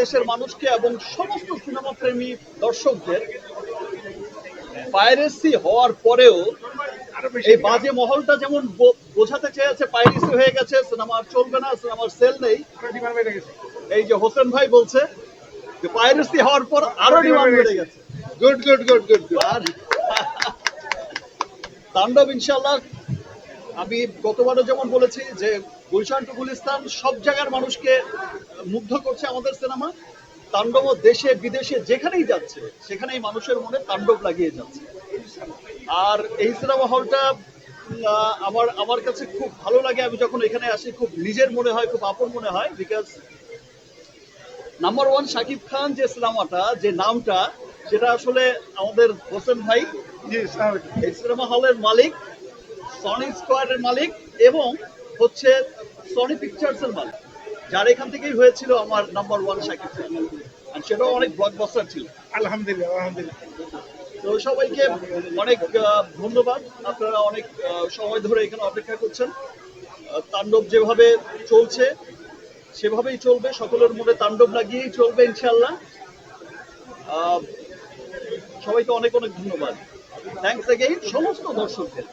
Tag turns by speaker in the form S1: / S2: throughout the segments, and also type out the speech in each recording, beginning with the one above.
S1: দেশের মানুষকে এবং সমস্ত সিনেমা প্রেমী দর্শকদের পাইরেসি হওয়ার পরেও এই বাজে মহলটা যেমন বোঝাতে চেয়েছে পাইরেসি হয়ে গেছে সিনেমা চলবে না সিনেমার সেল নেই। এই যে হোসেন ভাই বলছে যে পাইরেসি হওয়ার পর আরও ডিমান্ড বেড়ে গেছে।
S2: গুড গুড গুড গুড
S1: আর তাণ্ডব ইনশাল্লাহ আমি গতবারও যেমন বলেছি যে গুলশান টু গুলিস্তান সব জায়গার মানুষকে মুগ্ধ করছে আমাদের সিনেমা। তাণ্ডব দেশে বিদেশে যেখানেই যাচ্ছে সেখানেই মানুষের মনে তাণ্ডব লাগিয়ে যাচ্ছে। আর এই সিনেমা হলটা আমার আমার কাছে খুব ভালো লাগে। আমি যখন এখানে আসি খুব নিজের মনে হয় খুব আপন মনে হয় because number one Shakib Khan যে সিনেমাটা যে নামটা সেটা আসলে আমাদের হোসেন ভাই এই সিনেমা হলের মালিক। সনি স্কোয়ারের মালিক এবং হচ্ছে সনি পিকচার্সের মালিক যার এখান থেকেই হয়েছিল আমার নাম্বার ওয়ান শাকিব খান। আর সেটাও অনেক ব্লকবাস্টার ছিল।
S2: আলহামদুলিল্লাহ আলহামদুলিল্লাহ।
S1: তো সবাইকে অনেক ধন্যবাদ। আপনারা অনেক সময় ধরে এখানে অপেক্ষা করছেন। তাণ্ডব যেভাবে চলছে সেভাবেই চলবে। সকলের মনে তাণ্ডব লাগিয়েই চলবে ইনশাল্লাহ সবাইকে অনেক অনেক ধন্যবাদ। থ্যাংকস এগেইন সমস্ত দর্শকদের।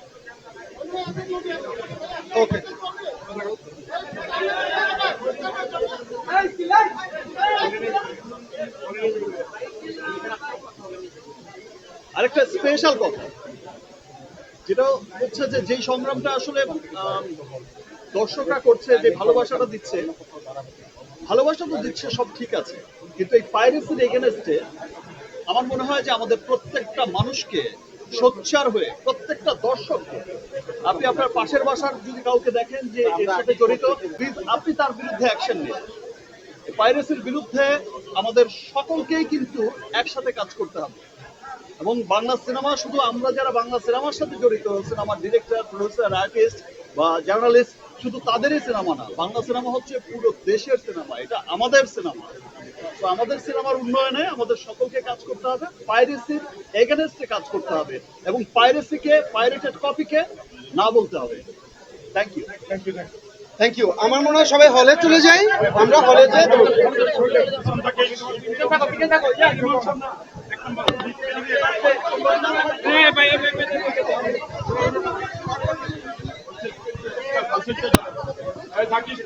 S1: আরেকটা স্পেশাল কথা, যেটা হচ্ছে যে যেই সংগ্রামটা আসলে দর্শকরা করছে, যে ভালোবাসাটা দিচ্ছে, ভালোবাসা তো দিচ্ছে, সব ঠিক আছে। কিন্তু এই পাইরেসির এগেনস্টে আমার মনে হয় যে আমাদের প্রত্যেকটা মানুষকে সোচ্চার হয়ে প্রত্যেকটা দর্শককে আপনি আপনার পাশের বাসার যদি কাউকে দেখেন যে এর সাথে জড়িত আপনি তার বিরুদ্ধে অ্যাকশন নিন। পাইরেসির বিরুদ্ধে আমাদের সকলকেই কিন্তু একসাথে কাজ করতে হবে। এবং বাংলা সিনেমা শুধু আমরা যারা বাংলা সিনেমার সাথে জড়িত সিনেমার ডিরেক্টর প্রডিউসার আর্টিস্ট বা জার্নালিস্ট শুধু তাদেরই সিনেমা না, বাংলা সিনেমা হচ্ছে পুরো দেশের সিনেমা এটা আমাদের সিনেমা তো আমাদের সিনেমার উন্নয়নে আমাদের সকলকে কাজ করতে হবে পাইরেসির এগেনস্টে কাজ করতে হবে এবং পাইরেসিকে পাইরেটেড কপিকে না বলতে হবে thank you
S2: thank you thank you
S3: আমার মনে হয় সবাই হলে চলে যাই আমরা হলে যাই
S1: পাইরেসি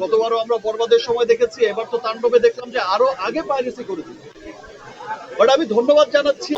S1: গতবারও আমরা বরবাদের সময় দেখেছি, এবার তো তাণ্ডবে দেখলাম যে আরও আগে পাইরেসি করে দিল বাট আমি ধন্যবাদ জানাচ্ছি